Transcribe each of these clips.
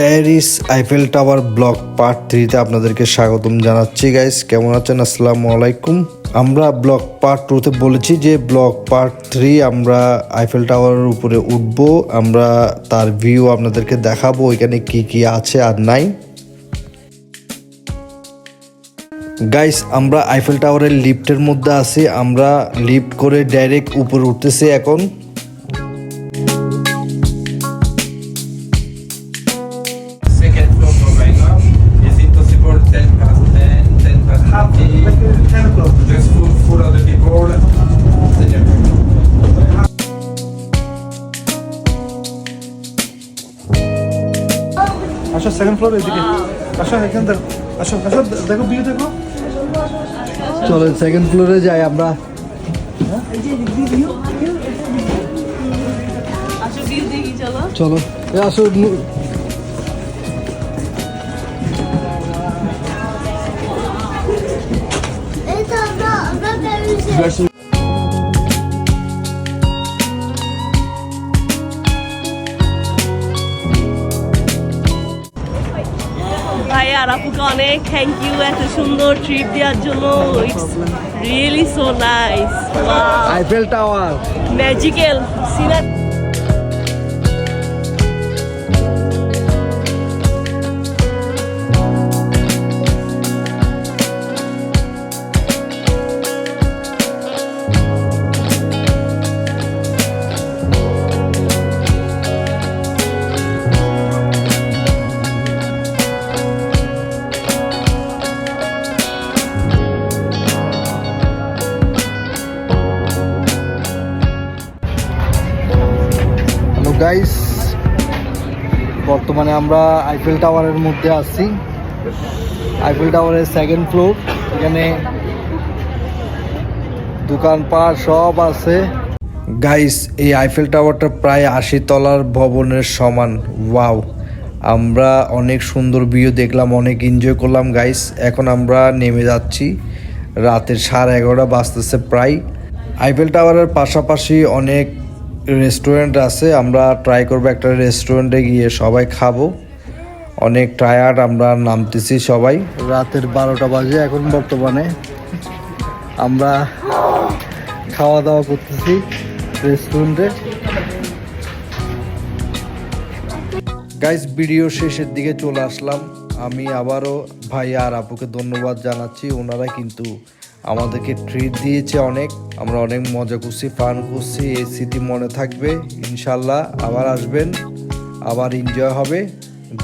Paris Eiffel tower block part থ্রিতে আপনাদেরকে স্বাগতম জানাচ্ছি গাইস কেমন আছেন? আসসালামু আলাইকুম। আমরা ব্লক পার্ট টুতে বলেছি যে, ব্লক পার্ট থ্রি আমরা আইফেল টাওয়ারের উপরে উঠব। আমরা তার ভিউ আপনাদেরকে দেখাবো এখানে কি কি আছে আর নাই। গাইস আমরা আইফেল টাওয়ারের লিফটের মধ্যে আছি। আমরা লিফট করে ডাইরেক্ট উপরে উঠতেছি এখন। আসো সেকেন্ড ফ্লোর এদিকে আসো এখানে দেখো আসো আসো দেখো ভিউ দেখো। চলো সেকেন্ড ফ্লোরে যাই আমরা। চলো আসো ভাই আর আপুকে অনেক থ্যাংক ইউ এত সুন্দর ট্রিপ দেওয়ার জন্য। It's really so nice Eiffel tower magical scenery guys বর্তমানে আমরা আইফেল টাওয়ারের মধ্যে আছি। আইফেল টাওয়ারের সেকেন্ড ফ্লোর এখানে দোকানপাট সব আছে। গাইস এই আইফেল টাওয়ারটা প্রায় আশি তলার ভবনের সমান। ওয়াও আমরা অনেক সুন্দর ভিউ দেখলাম, অনেক এনজয় করলাম গাইস এখন আমরা নেমে যাচ্ছি। রাতের সাড়ে এগারোটা বাজতেছে প্রায়। আইফেল টাওয়ারের পাশাপাশি অনেক রেস্টুরেন্ট আছে, আমরা ট্রাই করব একটা রেস্টুরেন্টে গিয়ে সবাই খাব। অনেক টায়ার্ড আমরা নামতেছি সবাই। রাতের বারোটা বাজে এখন বর্তমানে। আমরা খাওয়া দাওয়া করতেছি রেস্টুরেন্টে গাইস ভিডিও শেষের দিকে চলে আসলাম। আমি আবারও ভাই আর আপুকে ধন্যবাদ জানাচ্ছি। ওনারা কিন্তু আমাদেরকে ট্রিট দিয়েছে অনেক। আমরা অনেক মজা করছি ফান করছি, এই স্মৃতি মনে থাকবে। ইনশাল্লাহ আবার আসবেন, আবার এনজয় হবে।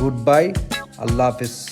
গুড বাই আল্লাহ হাফেজ।